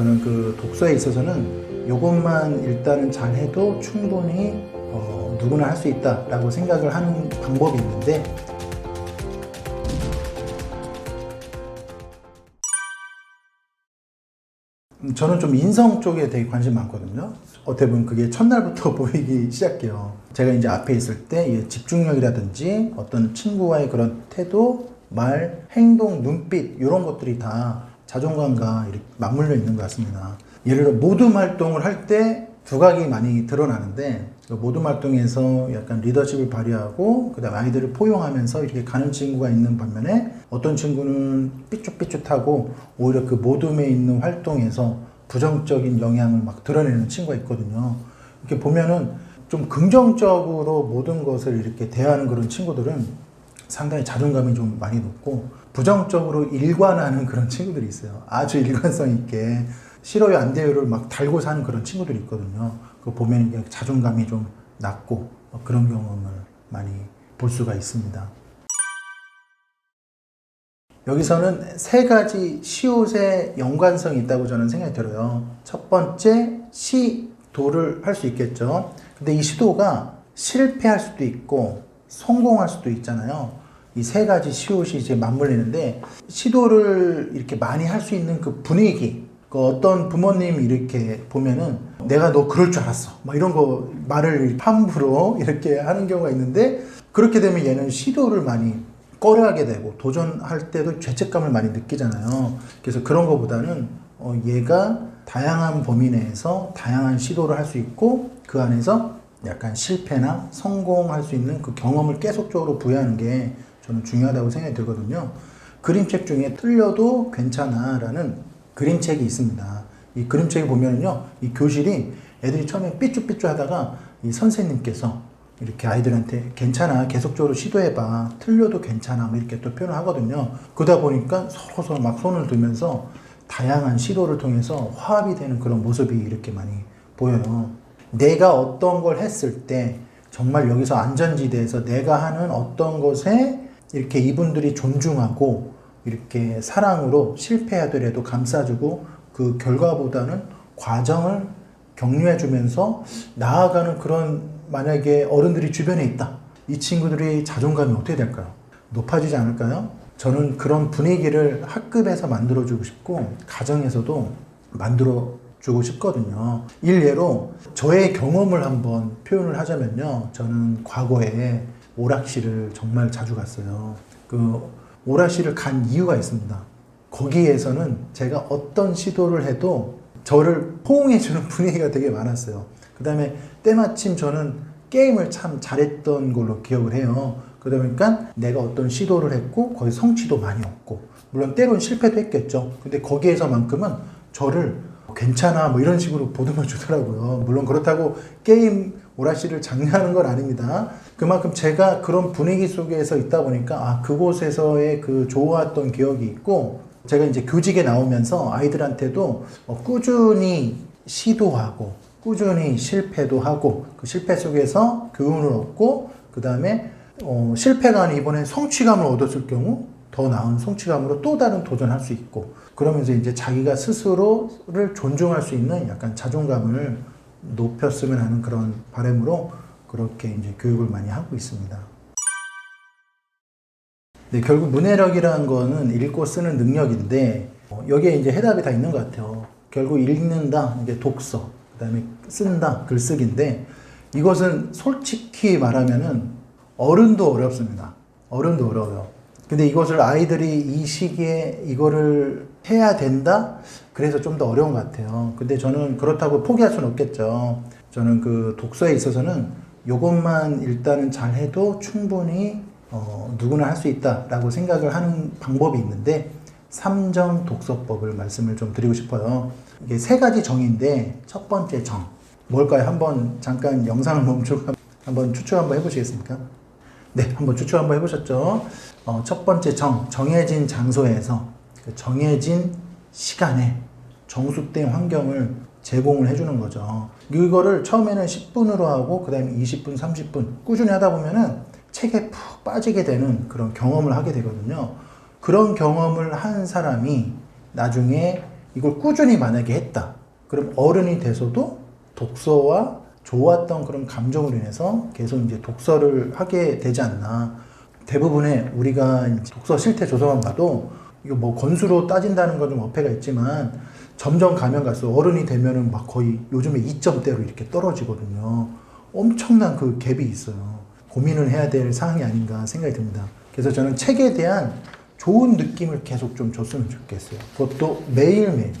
저는 그 독서에 있어서는 이것만 일단은 잘 해도 충분히 어, 누구나 할 수 있다라고 생각을 하는 방법이 있는데 음, 저는 좀 인성 쪽에 되게 관심 많거든요. 어떻게 보면 그게 첫날부터 보이기 시작해요. 제가 이제 앞에 있을 때이 집중력이라든지 어떤 친구와의 그런 태도, 말, 행동, 눈빛 이런 것들이 다 자존감과 이렇게 맞물려 있는 것 같습니다. 예를 들어 모둠 활동을 할 때 두각이 많이 드러나는데 그 모둠 활동에서 약간 리더십을 발휘하고 그다음 아이들을 포용하면서 이렇게 가는 친구가 있는 반면에 어떤 친구는 삐쭉삐쭉하고 오히려 그 모둠에 있는 활동에서 부정적인 영향을 막 드러내는 친구가 있거든요. 이렇게 보면은 좀 긍정적으로 모든 것을 이렇게 대하는 그런 친구들은 상당히 자존감이 좀 많이 높고 부정적으로 일관하는 그런 친구들이 있어요. 아주 일관성 있게 싫어요 안 돼요를 막 달고 사는 그런 친구들이 있거든요. 그 보면 이게 자존감이 좀 낮고 뭐 그런 경험을 많이 볼 수가 있습니다. 여기서는 세 가지 시옷의 연관성이 있다고 저는 생각이 들어요. 첫 번째 시도를 할 수 있겠죠. 근데 이 시도가 실패할 수도 있고 성공할 수도 있잖아요. 이 세 가지 시옷이 이제 맞물리는데 시도를 이렇게 많이 할 수 있는 그 분위기 그 어떤 부모님 이렇게 보면은 내가 너 그럴 줄 알았어. 막 이런 거 말을 함부로 이렇게 하는 경우가 있는데 그렇게 되면 얘는 시도를 많이 꺼려하게 되고 도전할 때도 죄책감을 많이 느끼잖아요. 그래서 그런 거보다는 어, 얘가 다양한 범위 내에서 다양한 시도를 할 수 있고 그 안에서 약간 실패나 성공할 수 있는 그 경험을 계속적으로 부여하는 게 저는 중요하다고 생각이 들거든요. 그림책 중에 틀려도 괜찮아라는 그림책이 있습니다. 이 그림책에 보면은요, 이 교실이 애들이 처음에 삐쭈삐쭈 하다가 이 선생님께서 이렇게 아이들한테 괜찮아, 계속적으로 시도해봐, 틀려도 괜찮아, 뭐 이렇게 또 표현을 하거든요. 그러다 보니까 서로 서로 막 손을 들면서 다양한 시도를 통해서 화합이 되는 그런 모습이 이렇게 많이 보여요. 내가 어떤 걸 했을 때 정말 여기서 안전지대에서 내가 하는 어떤 것에 이렇게 이분들이 존중하고 이렇게 사랑으로 실패하더라도 감싸주고 그 결과보다는 과정을 격려해 주면서 나아가는 그런 만약에 어른들이 주변에 있다. 이 친구들의 자존감이 어떻게 될까요? 높아지지 않을까요? 저는 그런 분위기를 학급에서 만들어주고 싶고 가정에서도 만들어 주고 싶거든요. 일례로 저의 경험을 한번 표현을 하자면요. 저는 과거에 오락실을 정말 자주 갔어요. 그 오락실을 간 이유가 있습니다. 거기에서는 제가 어떤 시도를 해도 저를 호응해주는 분위기가 되게 많았어요. 그 다음에 때마침 저는 게임을 참 잘했던 걸로 기억을 해요. 그러다 보니까 내가 어떤 시도를 했고 거기 성취도 많이 얻고 물론 때론 실패도 했겠죠. 근데 거기에서만큼은 저를 괜찮아 뭐 이런 식으로 보듬어 주더라고요. 물론 그렇다고 게임 오락실을 장려하는 건 아닙니다. 그만큼 제가 그런 분위기 속에서 있다 보니까 아 그곳에서의 그 좋았던 기억이 있고 제가 이제 교직에 나오면서 아이들한테도 어, 꾸준히 시도하고 꾸준히 실패도 하고 그 실패 속에서 교훈을 얻고 그 다음에 어, 실패가 아닌 이번에 성취감을 얻었을 경우 더 나은 성취감으로 또 다른 도전할 수 있고 그러면서 이제 자기가 스스로를 존중할 수 있는 약간 자존감을 높였으면 하는 그런 바람으로 그렇게 이제 교육을 많이 하고 있습니다. 네, 결국 문해력이라는 거는 읽고 쓰는 능력인데 어, 여기에 이제 해답이 다 있는 것 같아요. 결국 읽는다, 이제 독서, 그다음에 쓴다, 글쓰기인데 이것은 솔직히 말하면은 어른도 어렵습니다. 어른도 어려워요. 근데 이것을 아이들이 이 시기에 이거를 해야 된다? 그래서 좀 더 어려운 것 같아요. 근데 저는 그렇다고 포기할 수는 없겠죠. 저는 그 독서에 있어서는 이것만 일단은 잘 해도 충분히 어, 누구나 할 수 있다라고 생각을 하는 방법이 있는데 삼정 독서법을 말씀을 좀 드리고 싶어요. 이게 세 가지 정인데 첫 번째 정 뭘까요? 한번 잠깐 영상을 멈추고 한번 추측 한번 해보시겠습니까? 네, 한번 추측 한번 해보셨죠? 어, 첫 번째 정 정해진 장소에서 그 정해진 시간에 정숙된 환경을 제공을 해주는 거죠. 이거를 처음에는 10분으로 하고 그 다음에 20분, 30분 꾸준히 하다 보면은 책에 푹 빠지게 되는 그런 경험을 하게 되거든요. 그런 경험을 한 사람이 나중에 이걸 꾸준히 만약에 했다. 그럼 어른이 돼서도 독서와 좋았던 그런 감정으로 인해서 계속 이제 독서를 하게 되지 않나. 대부분의 우리가 독서 실태 조사만 봐도 이거 뭐 건수로 따진다는 건 좀 어폐가 있지만 점점 가면 갈수록 어른이 되면은 막 거의 요즘에 2점대로 이렇게 떨어지거든요. 엄청난 그 갭이 있어요. 고민을 해야 될 사항이 아닌가 생각이 듭니다. 그래서 저는 책에 대한 좋은 느낌을 계속 좀 줬으면 좋겠어요. 그것도 매일매일.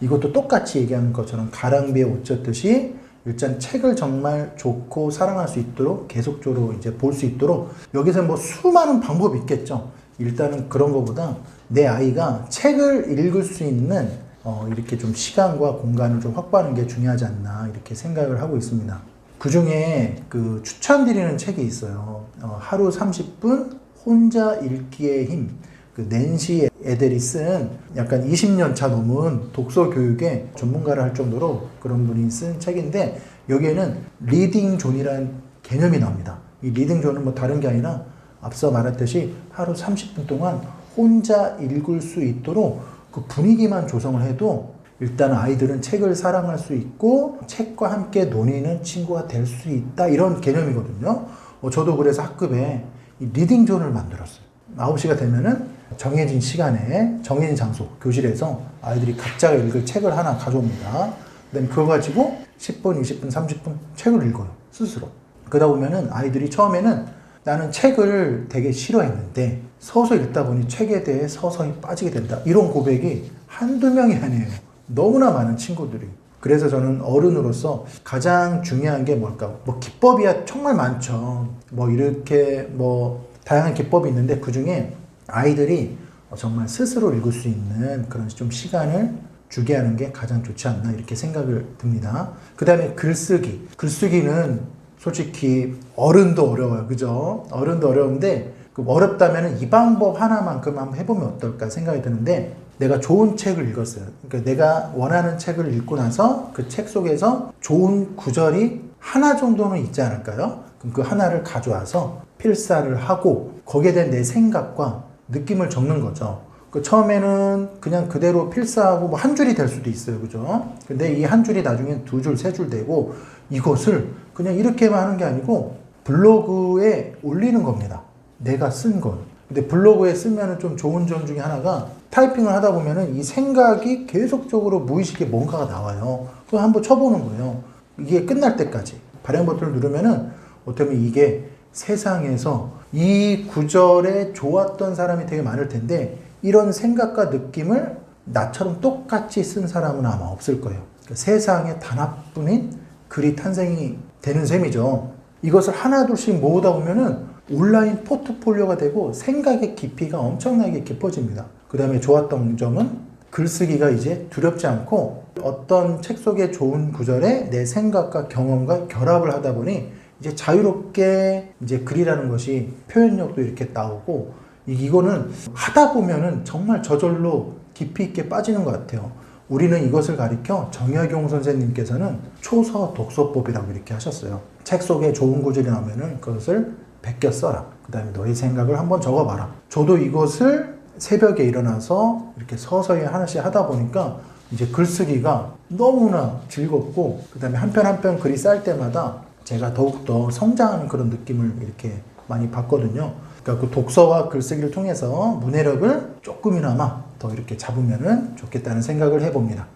이것도 똑같이 얘기하는 것처럼 가랑비에 옷 젖듯이 일단 책을 정말 좋고 사랑할 수 있도록 계속적으로 이제 볼 수 있도록 여기서 뭐 수많은 방법이 있겠죠. 일단은 그런 것보다 내 아이가 책을 읽을 수 있는 어, 이렇게 좀 시간과 공간을 좀 확보하는 게 중요하지 않나 이렇게 생각을 하고 있습니다. 그 중에 그 추천드리는 책이 있어요. 어, 하루 30분 혼자 읽기의 힘. 그 낸시 애들이 쓴 약간 20년 차 넘은 독서 교육의 전문가를 할 정도로 그런 분이 쓴 책인데 여기에는 리딩 존이라는 개념이 나옵니다. 이 리딩 존은 뭐 다른 게 아니라 앞서 말했듯이 하루 30분 동안 혼자 읽을 수 있도록 그 분위기만 조성을 해도 일단 아이들은 책을 사랑할 수 있고 책과 함께 논의는 친구가 될 수 있다 이런 개념이거든요. 어, 저도 그래서 학급에 이 리딩 존을 만들었어요. 9시가 되면은 정해진 시간에 정해진 장소 교실에서 아이들이 각자가 읽을 책을 하나 가져옵니다. 그다음에 그거 가지고 10분, 20분, 30분 책을 읽어요. 스스로. 그러다 보면은 아이들이 처음에는 나는 책을 되게 싫어했는데 서서 읽다 보니 책에 대해 서서히 빠지게 된다. 이런 고백이 한두 명이 아니에요. 너무나 많은 친구들이. 그래서 저는 어른으로서 가장 중요한 게 뭘까? 뭐 기법이야 정말 많죠. 뭐 이렇게 뭐 다양한 기법이 있는데 그 중에 아이들이 정말 스스로 읽을 수 있는 그런 좀 시간을 주게 하는 게 가장 좋지 않나 이렇게 생각을 듭니다. 그 다음에 글쓰기. 글쓰기는 솔직히 어른도 어려워요. 그죠? 어른도 어려운데 그 어렵다면 이 방법 하나만큼 한번 해보면 어떨까 생각이 드는데 내가 좋은 책을 읽었어요. 그러니까 내가 원하는 책을 읽고 나서 그 책 속에서 좋은 구절이 하나 정도는 있지 않을까요? 그럼 그 하나를 가져와서 필사를 하고 거기에 대한 내 생각과 느낌을 적는 거죠. 그 처음에는 그냥 그대로 필사하고 뭐 한 줄이 될 수도 있어요. 그죠? 근데 이 한 줄이 나중엔 두 줄, 세 줄 되고 이것을 그냥 이렇게만 하는 게 아니고 블로그에 올리는 겁니다. 내가 쓴 걸. 근데 블로그에 쓰면은 좀 좋은 점 중에 하나가 타이핑을 하다 보면은 이 생각이 계속적으로 무의식에 뭔가가 나와요. 그거 한번 쳐보는 거예요. 이게 끝날 때까지. 발행 버튼을 누르면은 어떻게 보면 이게 세상에서 이 구절에 좋았던 사람이 되게 많을 텐데 이런 생각과 느낌을 나처럼 똑같이 쓴 사람은 아마 없을 거예요. 그러니까 세상에 단 하뿐인 글이 탄생이 되는 셈이죠. 이것을 하나둘씩 모으다 보면은 온라인 포트폴리오가 되고 생각의 깊이가 엄청나게 깊어집니다. 그 다음에 좋았던 점은 글쓰기가 이제 두렵지 않고 어떤 책 속의 좋은 구절에 내 생각과 경험과 결합을 하다 보니 이제 자유롭게 이제 글이라는 것이 표현력도 이렇게 나오고 이- 이거는 하다 보면은 정말 저절로 깊이 있게 빠지는 것 같아요. 우리는 이것을 가리켜 정약용 선생님께서는 초서 독서법이라고 이렇게 하셨어요. 책 속에 좋은 구절이 나오면은 그것을 베껴 써라. 그 다음에 너의 생각을 한번 적어봐라. 저도 이것을 새벽에 일어나서 이렇게 서서히 하나씩 하다 보니까 이제 글쓰기가 너무나 즐겁고 그 다음에 한 편 한 편 글이 쌓일 때마다 제가 더욱더 성장하는 그런 느낌을 이렇게 많이 받거든요. 그러니까 그 독서와 글쓰기를 통해서 문해력을 조금이나마 더 이렇게 잡으면 좋겠다는 생각을 해봅니다.